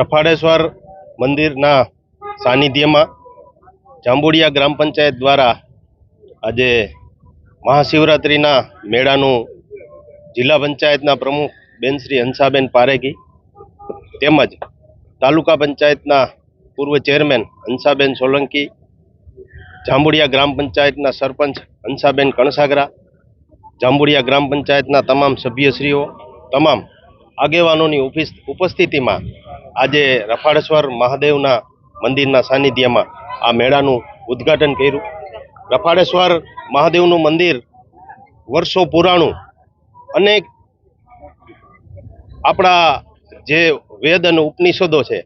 રફાડેશ્વર મંદિરના સાનિધ્યમાં જાંબુડિયા ગ્રામ પંચાયત દ્વારા આજે મહાશિવરાત્રિના મેળાનું જિલ્લા પંચાયતના પ્રમુખ બેન શ્રી હંસાબેન પારેખી તેમજ તાલુકા પંચાયતના પૂર્વ ચેરમેન હંસાબેન સોલંકી, જાંબુડિયા ગ્રામ પંચાયતના સરપંચ હંસાબેન કણસાગરા, જાંબુડિયા ગ્રામ પંચાયતના તમામ સભ્યશ્રીઓ, તમામ આગેવાનોની ઉપિસ- ઉપસ્થિતિમાં આજે રફાળેશ્વર મહાદેવના મંદિરના સાનિધ્યમાં આ મેળાનું ઉદ્ઘાટન કર્યું. રફાળેશ્વર મહાદેવનું મંદિર વર્ષો પુરાણું અનેક આપણા જે વેદ અને ઉપનિષદો છે,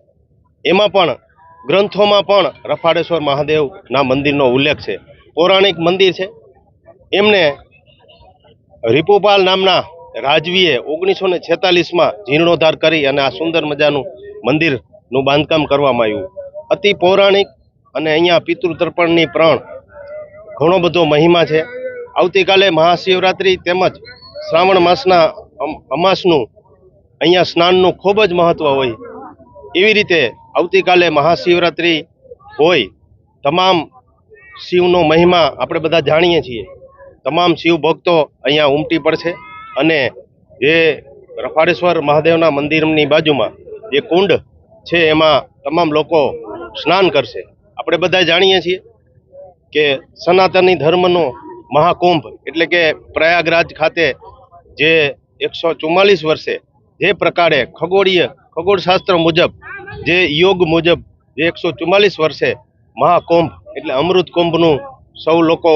એમાં પણ, ગ્રંથોમાં પણ રફાળેશ્વર મહાદેવના મંદિરનો ઉલ્લેખ છે. પૌરાણિક મંદિર છે. એમને રીપુપાલ નામના રાજવીએ ઓગણીસો ને છેતાલીસમાં જીર્ણોદ્ધાર કરી અને આ સુંદર મજાનું મંદિરનું બાંધકામ કરવામાં આવ્યું. અતિ પૌરાણિક અને અહીંયા પિતૃતર્પણની પ્રણ ઘણો બધો મહિમા છે. આવતીકાલે મહાશિવરાત્રિ તેમજ શ્રાવણ માસના અમ- અમાસનું અહીંયા સ્નાનનું ખૂબ જ મહત્ત્વ હોય. એવી રીતે આવતીકાલે મહાશિવરાત્રિ હોય, તમામ શિવનો મહિમા આપણે બધા જાણીએ છીએ. તમામ શિવ ભક્તો અહીંયા ઉમટી પડશે. અને જે રફાળેશ્વર મહાદેવના મંદિરની બાજુમાં જે કુંડ છે, એમાં તમામ લોકો સ્નાન કરશે. આપણે બધા જાણીએ છીએ કે સનાતની ધર્મનો મહાકુંભ એટલે કે પ્રયાગરાજ ખાતે જે એકસો ચુમ્માલીસ વર્ષે જે પ્રકારે ખગોળીય ખગોળશાસ્ત્ર મુજબ, જે યોગ મુજબ જે એકસો ચુમ્માલીસ વર્ષે મહાકુંભ એટલે અમૃત કુંભનું સૌ લોકો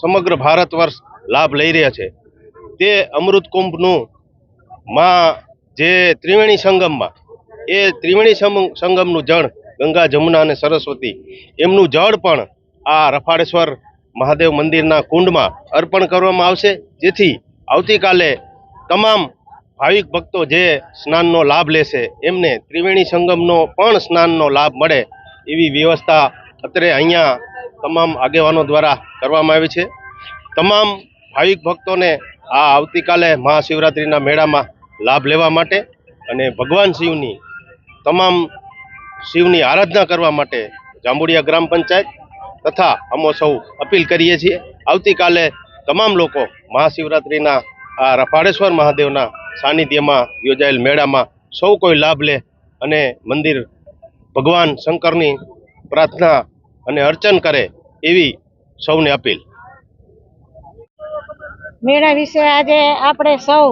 સમગ્ર ભારત વર્ષ લાભ લઈ રહ્યા છે. તે અમૃત કુંભનું માં જે ત્રિવેણી સંગમમાં, એ ત્રિવેણી સંગમનું જળ ગંગા, જમુના અને સરસ્વતી, એમનું જળ પણ આ રફાળેશ્વર મહાદેવ મંદિરના કુંડમાં અર્પણ કરવામાં આવશે. જેથી આવતીકાલે તમામ ભાવિક ભક્તો જે સ્નાનનો લાભ લેશે, એમને ત્રિવેણી સંગમનો પણ સ્નાનનો લાભ મળે એવી વ્યવસ્થા અત્રે અહીંયા તમામ આગેવાનો દ્વારા કરવામાં આવી છે. તમામ ભાવિક ભક્તોને આ આવતીકાલે મહાશિવરાત્રિના મેળામાં લાભ લેવા માટે અને ભગવાન શિવની તમામ શિવની આરાધના કરવા માટે જાંબુડિયા ગ્રામ પંચાયત તથા અમો સૌ અપીલ કરીએ છીએ. આવતીકાલે તમામ લોકો મહાશિવરાત્રિના આ રફાળેશ્વર મહાદેવના સાનિધ્યમાં યોજાયેલ મેળામાં સૌ કોઈ લાભ લે અને મંદિર ભગવાન શંકરની પ્રાર્થના અને અર્ચન કરે એવી સૌને અપીલ. મેળા વિશે આજે આપણે સૌ,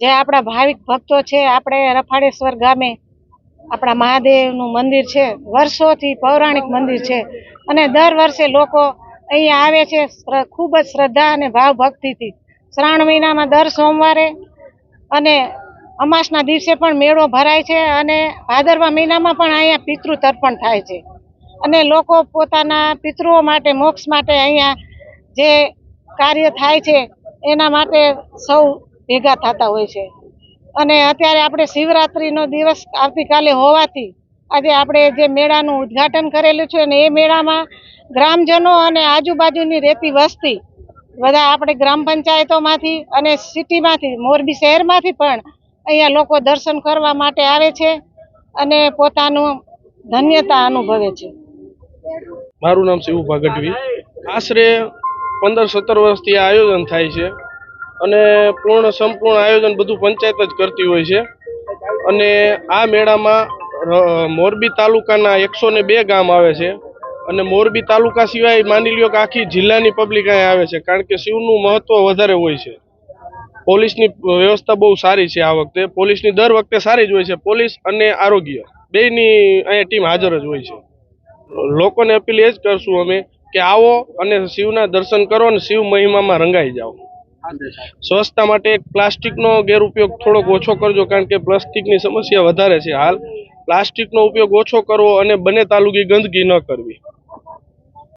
જે આપણા ભાવિક ભક્તો છે, આપણે રફાળેશ્વર ગામે, આપણા મહાદેવનું મંદિર છે, વર્ષોથી પૌરાણિક મંદિર છે. અને દર વર્ષે લોકો અહીંયા આવે છે ખૂબ જ શ્રદ્ધા અને ભાવ ભક્તિથી શ્રાવણ મહિનામાં દર સોમવારે અને અમાસના દિવસે પણ મેળો ભરાય છે અને ભાદરવા મહિનામાં પણ અહીંયા પિતૃ તર્પણ થાય છે. અને લોકો પોતાના પિતૃઓ માટે, મોક્ષ માટે અહીંયા જે કાર્ય થાય છે એના માટે સૌ ભેગા થતા હોય છે. અને અત્યારે આપણે શિવરાત્રીનો દિવસ આવતીકાલે હોવાથી આજે આપણે જે મેળાનું ઉદ્ઘાટન કરેલું છે અને એ મેળામાં ગ્રામજનો અને આજુબાજુની રહેતી વસ્તી બધા આપણે ગ્રામ પંચાયતોમાંથી અને સિટીમાંથી, મોરબી શહેરમાંથી પણ અહીંયા લોકો દર્શન કરવા માટે આવે છે અને પોતાનું ધન્યતા અનુભવે છે. મારું નામ શિવ ભાગટવી આશરે પંદર, સત્તર વર્ષથી આ આયોજન થાય છે. અને પૂર્ણ, સંપૂર્ણ આયોજન બધું પંચાયત જ કરતી હોય છે. અને આ મેળામાં મોરબી તાલુકાના એકસો ને બે ગામ આવે છે. અને મોરબી તાલુકા સિવાય માની લ્યો કે આખી જિલ્લાની પબ્લિક અહીંયા આવે છે, કારણ કે શિવનું મહત્વ વધારે હોય છે. પોલીસની વ્યવસ્થા બહુ સારી છે આ વખતે. પોલીસની દર વખતે સારી જ હોય છે. પોલીસ અને આરોગ્ય. બેની અહીંયા ટીમ હાજર જ હોય છે. લોકોને અપીલ એ જ કરશું અમે કે આવો અને શિવના દર્શન કરો અને શિવ મહિમામાં રંગાઈ જાઓ. સ્વચ્છતા માટે પ્લાસ્ટિકનો ગેરઉપયોગ થોડોક ઓછો કરજો કારણ કે પ્લાસ્ટિકની સમસ્યા વધારે છે હાલ. પ્લાસ્ટિકનો ઉપયોગ ઓછો કરવો અને બને તાલુકી ગંદકી ન કરવી.